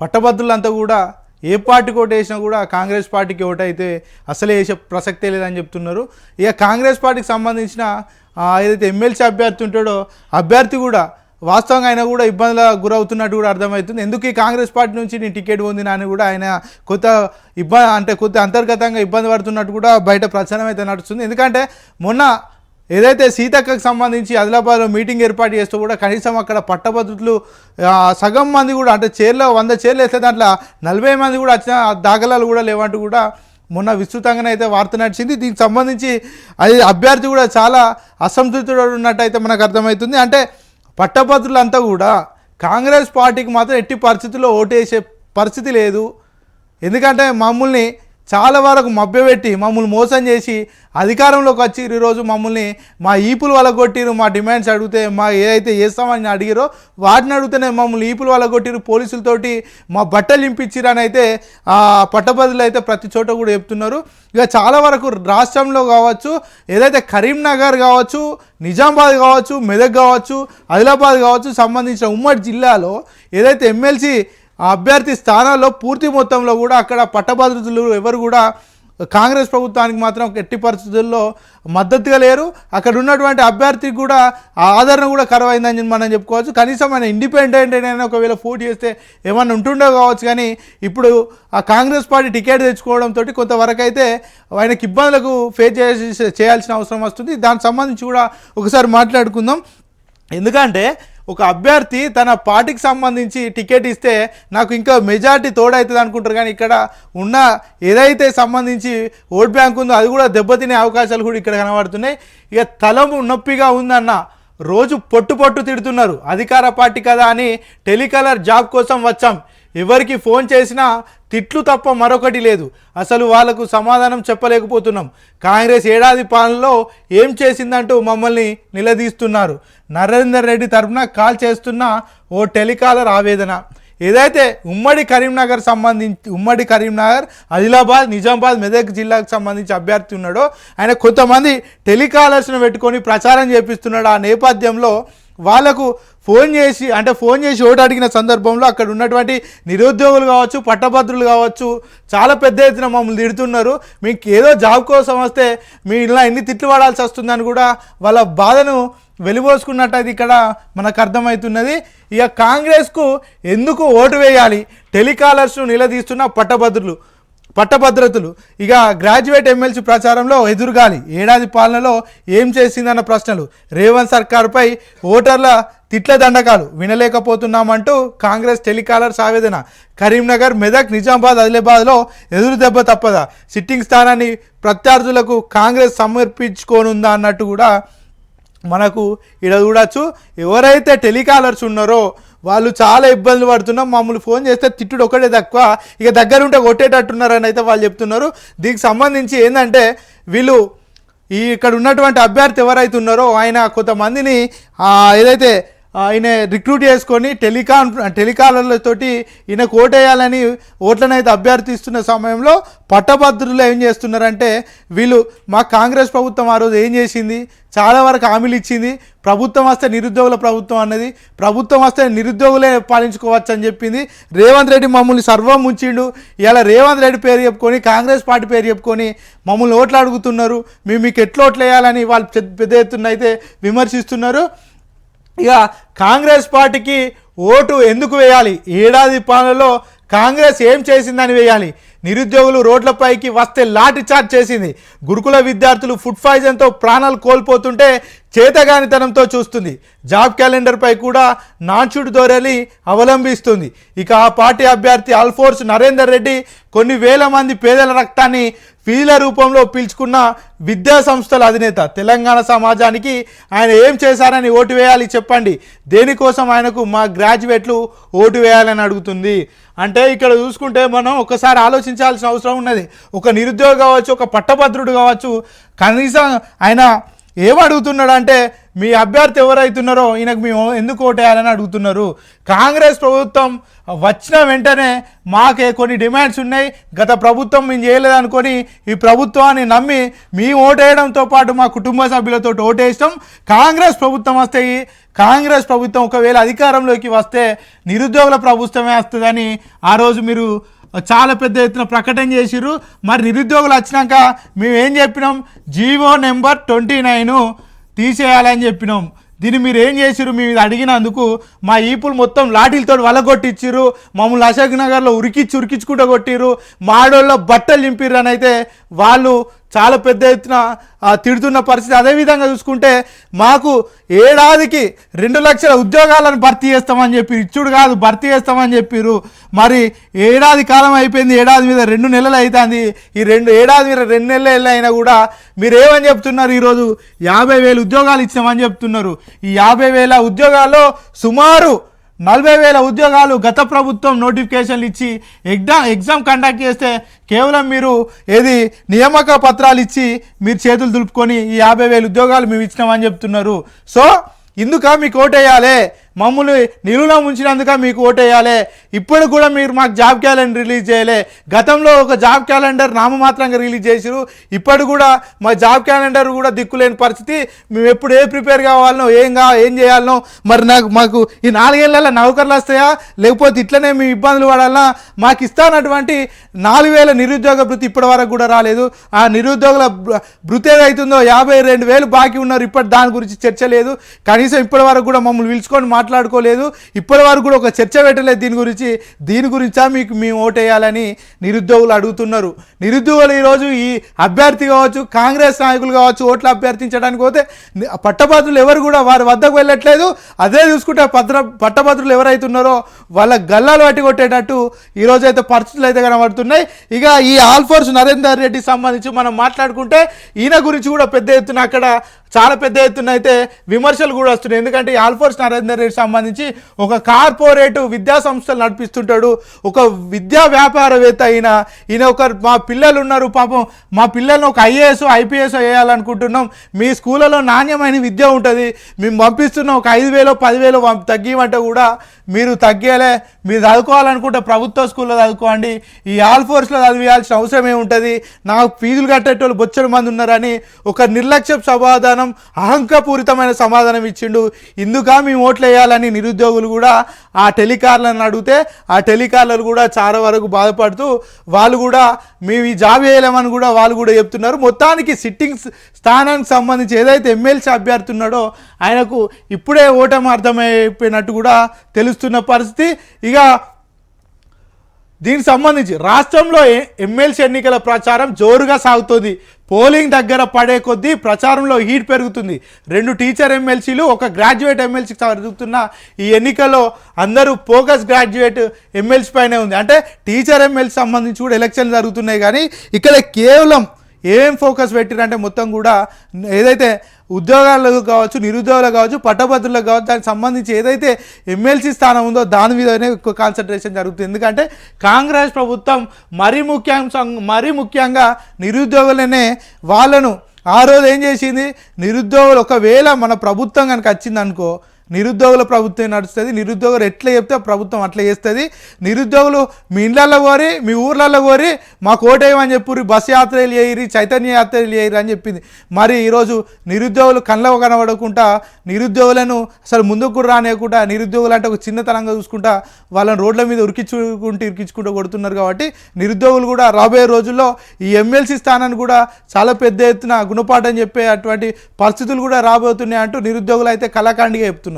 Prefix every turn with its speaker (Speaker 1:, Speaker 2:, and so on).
Speaker 1: పట్టభద్రులంతా కూడా ఏ పార్టీకి ఓటు వేసినా కూడా కాంగ్రెస్ పార్టీకి ఓటైతే అసలే వేసే ప్రసక్తే లేదని చెప్తున్నారు. ఇక కాంగ్రెస్ పార్టీకి సంబంధించిన ఏదైతే ఎమ్మెల్సీ అభ్యర్థి ఉంటాడో అభ్యర్థి కూడా వాస్తవంగా ఆయన కూడా ఇబ్బందుల గురవుతున్నట్టు కూడా అర్థమవుతుంది. ఎందుకు ఈ కాంగ్రెస్ పార్టీ నుంచి నేను టికెట్ పొందినా అని కూడా ఆయన కొత్త ఇబ్బంది అంటే కొత్త అంతర్గతంగా ఇబ్బంది పడుతున్నట్టు కూడా బయట ప్రచారం అయితే నడుస్తుంది. ఎందుకంటే మొన్న ఏదైతే సీతక్కకు సంబంధించి ఆదిలాబాద్లో మీటింగ్ ఏర్పాటు చేస్తూ కూడా కనీసం అక్కడ పట్టభద్రులు సగం మంది కూడా అంటే చీరలో వంద చీరలు వేస్తే దాంట్లో నలభై మంది కూడా వచ్చిన దాఖలాలు కూడా లేవంటూ కూడా మొన్న విస్తృతంగానే అయితే వార్త నడిచింది. దీనికి సంబంధించి అది అభ్యర్థి కూడా చాలా అసంతృప్తుడు ఉన్నట్టయితే మనకు అర్థమవుతుంది. అంటే పట్టభద్రులంతా కూడా కాంగ్రెస్ పార్టీకి మాత్రం ఎట్టి పరిస్థితుల్లో ఓటేసే పరిస్థితి లేదు. ఎందుకంటే మమ్మల్ని చాలా వరకు మభ్యపెట్టి మమ్మల్ని మోసం చేసి అధికారంలోకి వచ్చి ఈరోజు మమ్మల్ని మా ఈపులు వాళ్ళ మా డిమాండ్స్ అడిగితే మా ఏదైతే చేస్తామని అడిగిరో వాటిని అడిగితేనే మమ్మల్ని ఈపులు వాళ్ళ పోలీసులతోటి మా బట్టలు ఇంపించిరు అని అయితే పట్టబదులు అయితే ప్రతి చోట కూడా చెప్తున్నారు. ఇక చాలా వరకు రాష్ట్రంలో కావచ్చు ఏదైతే కరీంనగర్ కావచ్చు నిజామాబాద్ కావచ్చు మెదక్ కావచ్చు ఆదిలాబాద్ కావచ్చు సంబంధించిన ఉమ్మడి జిల్లాలో ఏదైతే ఎమ్మెల్సీ ఆ అభ్యర్థి స్థానాల్లో పూర్తి మొత్తంలో కూడా అక్కడ పట్టభద్రులు ఎవరు కూడా కాంగ్రెస్ ప్రభుత్వానికి మాత్రం ఎట్టి పరిస్థితుల్లో మద్దతుగా లేరు. అక్కడ ఉన్నటువంటి అభ్యర్థికి కూడా ఆ ఆదరణ కూడా కరువైందని మనం చెప్పుకోవచ్చు. కనీసం ఆయన ఇండిపెండెంట్ అయినా ఒకవేళ పోటీ చేస్తే ఏమన్నా ఉంటుండో కావచ్చు కానీ ఇప్పుడు ఆ కాంగ్రెస్ పార్టీ టికెట్ తెచ్చుకోవడంతో కొంతవరకు అయితే ఆయనకి ఇబ్బందులకు ఫేస్ చేయాల్సిన అవసరం వస్తుంది. దానికి సంబంధించి కూడా ఒకసారి మాట్లాడుకుందాం. ఎందుకంటే ఒక అభ్యర్థి తన పార్టీకి సంబంధించి టికెట్ ఇస్తే నాకు ఇంకా మెజార్టీ తోడవుతుంది అనుకుంటారు. కానీ ఇక్కడ ఉన్న ఏదైతే సంబంధించి ఓట్ బ్యాంక్ ఉందో అది కూడా దెబ్బతినే అవకాశాలు కూడా ఇక్కడ కనబడుతున్నాయి. ఇక తలము నొప్పిగా ఉందన్న రోజు పొట్టు పొట్టు తిడుతున్నారు. అధికార పార్టీ కదా అని టెలికాలర్ జాబ్ కోసం వచ్చాం. ఎవరికి ఫోన్ చేసినా తిట్లు తప్ప మరొకటి లేదు. అసలు వాళ్ళకు సమాధానం చెప్పలేకపోతున్నాం. కాంగ్రెస్ ఏడాది పాలనలో ఏం చేసిందంటూ మమ్మల్ని నిలదీస్తున్నారు. నరేందర్ రెడ్డి తరఫున కాల్ చేస్తున్న ఓ టెలికాలర్ ఆవేదన. ఏదైతే ఉమ్మడి కరీంనగర్ సంబంధించి ఉమ్మడి కరీంనగర్ ఆదిలాబాద్ నిజామాబాద్ మెదక్ జిల్లాకు సంబంధించి అభ్యర్థి ఉన్నాడో ఆయన కొంతమంది టెలికాలర్స్ను పెట్టుకొని ప్రచారం చేపిస్తున్నాడు ఆ నేపథ్యంలో వాళ్ళకు ఫోన్ చేసి అంటే ఫోన్ చేసి ఓటు అడిగిన సందర్భంలో అక్కడ ఉన్నటువంటి నిరుద్యోగులు కావచ్చు పట్టభద్రులు కావచ్చు చాలా పెద్ద ఎత్తున మమ్మల్ని తిడుతున్నారు. మీకు ఏదో జాబ్ కోసం వస్తే మీ ఇలా ఎన్ని తిట్లు పడాల్సి వస్తుందని కూడా వాళ్ళ బాధను వెలిబోసుకున్నట్టయితే ఇక్కడ మనకు అర్థమవుతున్నది. ఇక కాంగ్రెస్కు ఎందుకు ఓటు వేయాలి? టెలికాలర్స్ను నిలదీస్తున్న పట్టభద్రులు. పట్టభద్రతలు. ఇక గ్రాడ్యుయేట్ ఎమ్మెల్సీ ప్రచారంలో ఎదురుగాలి. ఏడాది పాలనలో ఏం చేసిందన్న ప్రశ్నలు. రేవంత్ సర్కార్పై ఓటర్ల తిట్ల దండకాలు. వినలేకపోతున్నామంటూ కాంగ్రెస్ టెలికాలర్స్ ఆవేదన కరీంనగర్ మెదక్ నిజామాబాద్ ఆదిలాబాద్లో ఎదురు దెబ్బ తప్పదా? సిట్టింగ్ స్థానాన్ని ప్రత్యర్థులకు కాంగ్రెస్ సమర్పించుకోనుందా అన్నట్టు కూడా మనకు ఇక్కడ చూడొచ్చు. ఎవరైతే టెలికాలర్స్ ఉన్నారో వాళ్ళు చాలా ఇబ్బందులు పడుతున్నాం మమ్మల్ని ఫోన్ చేస్తే తిట్టుడు ఒకటే తక్కువ. ఇక దగ్గరుంటే కొట్టేటట్టున్నారని అయితే వాళ్ళు చెప్తున్నారు. దీనికి సంబంధించి ఏంటంటే వీళ్ళు ఈ ఇక్కడ ఉన్నటువంటి అభ్యర్థి ఎవరైతే ఉన్నారో ఆయన కొంతమందిని ఏదైతే ఆయన రిక్రూట్ చేసుకొని టెలికాన్ టెలికాలర్లతోటి ఈయన కోటేయాలని ఓట్లనైతే అభ్యర్థిస్తున్న సమయంలో పట్టభద్రులు ఏం చేస్తున్నారంటే వీళ్ళు మా కాంగ్రెస్ ప్రభుత్వం ఆ రోజు ఏం చేసింది? చాలా వరకు హామీలు ఇచ్చింది. ప్రభుత్వం వస్తే నిరుద్యోగుల ప్రభుత్వం అన్నది. ప్రభుత్వం వస్తే నిరుద్యోగులే పాలించుకోవచ్చు అని చెప్పింది. రేవంత్ రెడ్డి మమ్మల్ని సర్వం ఉంచిండు ఇలా రేవంత్ రెడ్డి పేరు చెప్పుకొని కాంగ్రెస్ పార్టీ పేరు చెప్పుకొని మమ్మల్ని ఓట్లు అడుగుతున్నారు. మేము మీకు ఎట్లా ఓట్లు వేయాలని వాళ్ళు పెద్ద ఎత్తున అయితే విమర్శిస్తున్నారు. ఇక కాంగ్రెస్ పార్టీకి ఓటు ఎందుకు వేయాలి? ఏడాది పాలనలో కాంగ్రెస్ ఏం చేసిందని వేయాలి? నిరుద్యోగులు రోడ్లపైకి వస్తే లాఠీ చార్జ్ చేసింది. గురుకుల విద్యార్థులు ఫుడ్ పాయిజన్తో ప్రాణాలు కోల్పోతుంటే చేతగానితనంతో చూస్తుంది. జాబ్ క్యాలెండర్పై కూడా నాన్షుడ్ ధోరణి అవలంబిస్తుంది. ఇక ఆ పార్టీ అభ్యర్థి అల్ఫోర్స్ నరేందర్ రెడ్డి కొన్ని వేల మంది పేదల రక్తాన్ని ఫీల రూపంలో పీల్చుకున్న విద్యా సంస్థల అధినేత తెలంగాణ సమాజానికి ఆయన ఏం చేశారని ఓటు వేయాలి చెప్పండి. దేనికోసం ఆయనకు మా గ్రాడ్యుయేట్లు ఓటు వేయాలని అడుగుతుంది. అంటే ఇక్కడ చూసుకుంటే మనం ఒకసారి ఆలోచించాల్సిన అవసరం ఉన్నది. ఒక నిరుద్యోగి కావచ్చు ఒక పట్టభద్రుడు కావచ్చు కనీసం ఆయన ఏమడుగుతున్నాడు అంటే మీ అభ్యర్థి ఎవరైతున్నారో ఈయనకు మేము ఎందుకు ఓటేయాలని అడుగుతున్నారు. కాంగ్రెస్ ప్రభుత్వం వచ్చిన వెంటనే మాకే కొన్ని డిమాండ్స్ ఉన్నాయి. గత ప్రభుత్వం మేము చేయలేదనుకొని ఈ ప్రభుత్వాన్ని నమ్మి మేము ఓటేయడంతో పాటు మా కుటుంబ సభ్యులతో ఓటేస్తాం కాంగ్రెస్ ప్రభుత్వం వస్తే కాంగ్రెస్ ప్రభుత్వం ఒకవేళ అధికారంలోకి వస్తే నిరుద్యోగుల ప్రభుత్వమే వస్తుందని ఆ రోజు మీరు చాలా పెద్ద ఎత్తున ప్రకటన చేసిర్రు. మరి నిరుద్యోగులు వచ్చినాక మేము ఏం చెప్పినాం? జీవో నెంబర్ ట్వంటీ నైన్ తీసేయాలని చెప్పినాం. దీన్ని మీరు ఏం చేసిర్రు? మీ మీద అడిగినందుకు మా ఈపులు మొత్తం లాఠీలతో వలగొట్టిచ్చిర్రు. మమ్మల్ని అశోక్ నగర్లో ఉరికిచ్చి ఉరికించుకుంటూ కొట్టిర్రు. మాడోళ్ళ బట్టలు నింపిర్రు అని అయితే వాళ్ళు చాలా పెద్ద ఎత్తున తిడుతున్న పరిస్థితి. అదేవిధంగా చూసుకుంటే మాకు ఏడాదికి రెండు లక్షల ఉద్యోగాలను భర్తీ చేస్తామని చెప్పి ఇచ్చుడు కాదు భర్తీ చేస్తామని చెప్పిర్రు. మరి ఏడాది కాలం అయిపోయింది ఏడాది మీద రెండు నెలలు అవుతుంది ఈ రెండు ఏడాది మీద రెండు నెలలు అయినా కూడా మీరు ఏమని చెప్తున్నారు ఈరోజు? యాభై వేలు ఉద్యోగాలు ఇచ్చామని చెప్తున్నారు. ఈ యాభై వేల ఉద్యోగాల్లో సుమారు నలభై వేల ఉద్యోగాలు గత ప్రభుత్వం నోటిఫికేషన్లు ఇచ్చి ఎగ్జామ్ ఎగ్జామ్ కండక్ట్ చేస్తే కేవలం మీరు ఏది నియామక పత్రాలు ఇచ్చి మీరు చేతులు దులుపుకొని ఈ యాభై వేల ఉద్యోగాలు మేము ఇచ్చినామని చెప్తున్నారు. సో ఇందుక మీకు ఓటేయాలే. మమ్మల్ని నిలువులో ఉంచినందుక మీకు ఓటేయాలి. ఇప్పుడు కూడా మీరు మాకు జాబ్ క్యాలెండర్ రిలీజ్ చేయలే. గతంలో ఒక జాబ్ క్యాలెండర్ నామమాత్రంగా రిలీజ్ చేసిరు. ఇప్పుడు కూడా మా జాబ్ క్యాలెండర్ కూడా దిక్కులేని పరిస్థితి. మేము ఎప్పుడు ఏ ప్రిపేర్ కావాలనో ఏం కా ఏం చేయాలనో మరి నాకు మాకు ఈ నాలుగేళ్ళలో నౌకర్లు వస్తాయా? లేకపోతే ఇట్లనే మేము ఇబ్బందులు పడాలన్నా మాకు ఇస్తానటువంటి నాలుగు వేల నిరుద్యోగ భృతి ఇప్పటి వరకు కూడా రాలేదు. ఆ నిరుద్యోగుల వృత్తి భృతి ఏదైతుందో యాభై రెండు వేలు బాకీ ఉన్నారు. ఇప్పటి దాని గురించి చర్చ లేదు. కనీసం ఇప్పటి వరకు కూడా మమ్మల్ని పిలుచుకొని మాట్లాడుకోలేదు. ఇప్పటి వరకు కూడా ఒక చర్చ పెట్టలేదు దీని గురించి. దీని గురించా మీకు మేము ఓటేయాలని నిరుద్యోగులు అడుగుతున్నారు. నిరుద్యోగులు ఈరోజు ఈ అభ్యర్థి కావచ్చు కాంగ్రెస్ నాయకులు కావచ్చు ఓట్లు అభ్యర్థించడానికి పోతే పట్టభద్రులు ఎవరు కూడా వారి వద్దకు వెళ్ళట్లేదు. అదే చూసుకుంటే పత్ర పట్టభద్రులు ఎవరైతున్నారో వాళ్ళ గల్లాలు పట్టి కొట్టేటట్టు ఈరోజు అయితే పరిస్థితులు అయితే కనబడుతున్నాయి. ఇక ఈ ఆల్ఫోర్స్ నరేందర్ రెడ్డి సంబంధించి మనం మాట్లాడుకుంటే ఈయన గురించి కూడా పెద్ద ఎత్తున అక్కడ చాలా పెద్ద ఎత్తున అయితే విమర్శలు కూడా వస్తున్నాయి. ఎందుకంటే ఈ ఆల్ఫోర్స్ నరేందర్ రెడ్డి సంబంధించి ఒక కార్పొరేట్ విద్యా సంస్థలు నడిపిస్తుంటాడు. ఒక విద్యా వ్యాపారవేత్త అయిన ఈయన ఒక మా పిల్లలు ఉన్నారు పాపం. మా పిల్లల్ని ఒక ఐఏఎస్ ఐపీఎస్ వేయాలనుకుంటున్నాం. మీ స్కూళ్ళలో నాణ్యమైన విద్య ఉంటుంది. మేము పంపిస్తున్నాం. ఒక ఐదు వేలు పదివేలు పంపి తగ్గిమంటే కూడా మీరు తగ్గేలే. మీరు చదువుకోవాలనుకుంటే ప్రభుత్వ స్కూల్లో చదువుకోండి. ఈ ఆల్ఫోర్స్లో చదివేయాల్సిన అవసరం ఏముంటుంది నాకు ఫీజులు కట్టేటోళ్ళు బొచ్చడి మంది ఉన్నారని ఒక నిర్లక్ష్య సమాధానం అహంకపూరితమైన సమాధానం ఇచ్చిండు. ఇందుక మేము ఓట్లు వేయాలని నిరుద్యోగులు కూడా ఆ టెలికార్లను అడిగితే ఆ టెలికార్లు కూడా చాలా వరకు బాధపడుతూ వాళ్ళు కూడా మేము ఈ జాబ్ వేయలేమని కూడా వాళ్ళు కూడా చెప్తున్నారు. మొత్తానికి సిట్టింగ్ స్థానానికి సంబంధించి ఏదైతే ఎమ్మెల్సీ అభ్యర్థి ఉన్నాడో ఆయనకు ఇప్పుడే ఓటమి అర్థమైపోయినట్టు కూడా తెలుస్తున్న పరిస్థితి. ఇక దీనికి సంబంధించి రాష్ట్రంలో ఎమ్మెల్సీ ఎన్నికల ప్రచారం జోరుగా సాగుతుంది. పోలింగ్ దగ్గర పడే కొద్దీ ప్రచారంలో హీట్ పెరుగుతుంది. రెండు టీచర్ ఎమ్మెల్సీలు ఒక గ్రాడ్యుయేట్ ఎమ్మెల్సీకి జరుగుతున్న ఈ ఎన్నికల్లో అందరూ ఫోకస్ గ్రాడ్యుయేట్ ఎమ్మెల్సీ పైనే ఉంది. అంటే టీచర్ ఎమ్మెల్సీ సంబంధించి కూడా ఎలక్షన్ జరుగుతున్నాయి కానీ ఇక్కడ కేవలం ఏం ఫోకస్ పెట్టిరంటే మొత్తం కూడా ఏదైతే ఉద్యోగాలకు కావచ్చు నిరుద్యోగులకు కావచ్చు పట్టభద్రులకు కావచ్చు దానికి సంబంధించి ఏదైతే ఎమ్మెల్సీ స్థానం ఉందో దాని మీదనే ఎక్కువ కాన్సన్ట్రేషన్ జరుగుతుంది. ఎందుకంటే కాంగ్రెస్ ప్రభుత్వం మరీ ముఖ్యాంశం మరీ ముఖ్యంగా నిరుద్యోగులనే వాళ్ళను ఆ రోజు ఏం చేసింది? నిరుద్యోగులు ఒకవేళ మన ప్రభుత్వం కనుక వచ్చిందనుకో నిరుద్యోగుల ప్రభుత్వం నడుస్తుంది. నిరుద్యోగులు ఎట్లా చెప్తే ప్రభుత్వం అట్లా చేస్తుంది. నిరుద్యోగులు మీ ఇండ్లలో కోరి మీ ఊర్లలో కోరి మాకు ఓటేయమని చెప్పి బస్ యాత్రలు చేయరు చైతన్య యాత్రలు చేయరు అని చెప్పింది. మరి ఈరోజు నిరుద్యోగులు కళ్ళ కనబడకుండా నిరుద్యోగులను అసలు ముందుకు కూడా రానియకుండా నిరుద్యోగులు అంటే ఒక చిన్నతనంగా చూసుకుంటా వాళ్ళని రోడ్ల మీద ఉరికించుకుంటూ ఇరికించుకుంటూ కొడుతున్నారు కాబట్టి నిరుద్యోగులు కూడా రాబోయే రోజుల్లో ఈ ఎమ్మెల్సీ స్థానాన్ని కూడా చాలా పెద్ద ఎత్తున గుణపాఠం చెప్పే అటువంటి పరిస్థితులు కూడా రాబోతున్నాయి అంటూ నిరుద్యోగులు అయితే కళాఖండిగా చెప్తున్నారు.